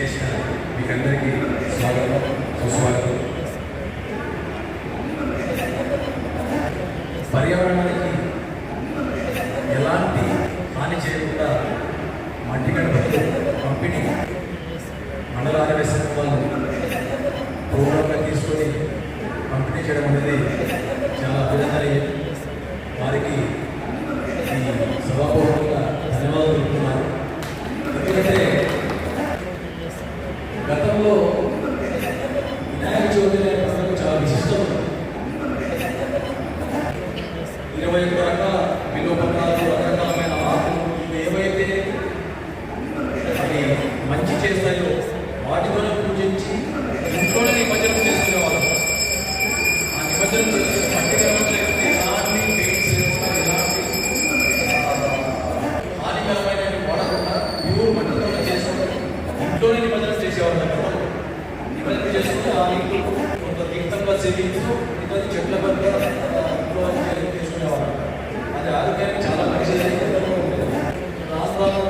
చేసిన మీకందరికీ స్వాగతం సుస్వాగతం. పర్యావరణానికి ఎలాంటి హాని చేయకుండా మట్టి గడపలు పంపిణీ మండల ఆరోగ్య సంఘాలను ప్రోగ్రాంగా తీసుకొని పంపిణీ చేయడం అనేది గతంలో జీవితంలో సేవించు ఇతని చెట్ల పట్ల తీసుకునేవాడు అది ఆరోగ్యానికి చాలా మంచిది రాష్ట్రాల్లో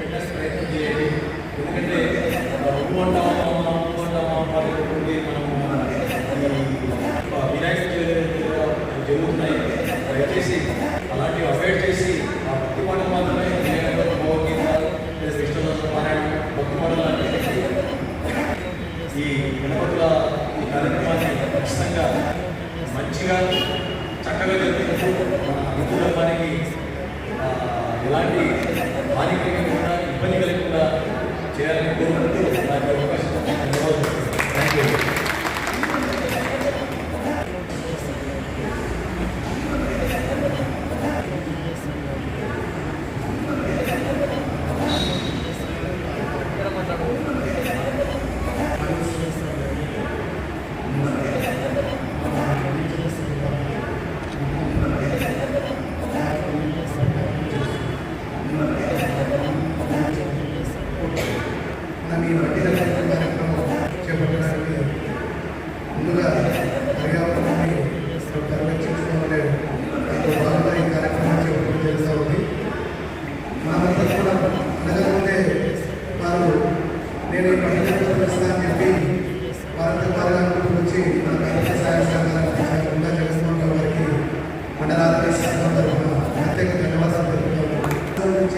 ఖచ్చితంగా మంచిగా చక్కగా జరిగింది. కుటుంబానికి ఎలాంటి హాని లేకుండా ఇబ్బంది కలగకుండా చేయాలని కోరుకుంటూ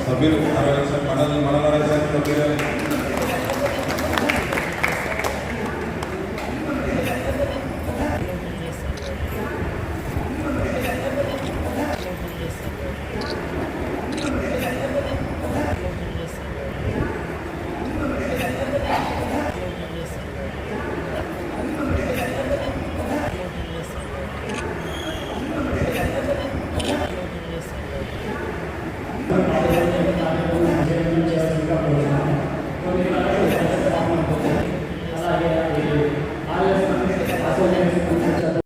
సభ్యులు అరవై లక్షల మండలి మండల రాజ్యాంగ సభ్యులు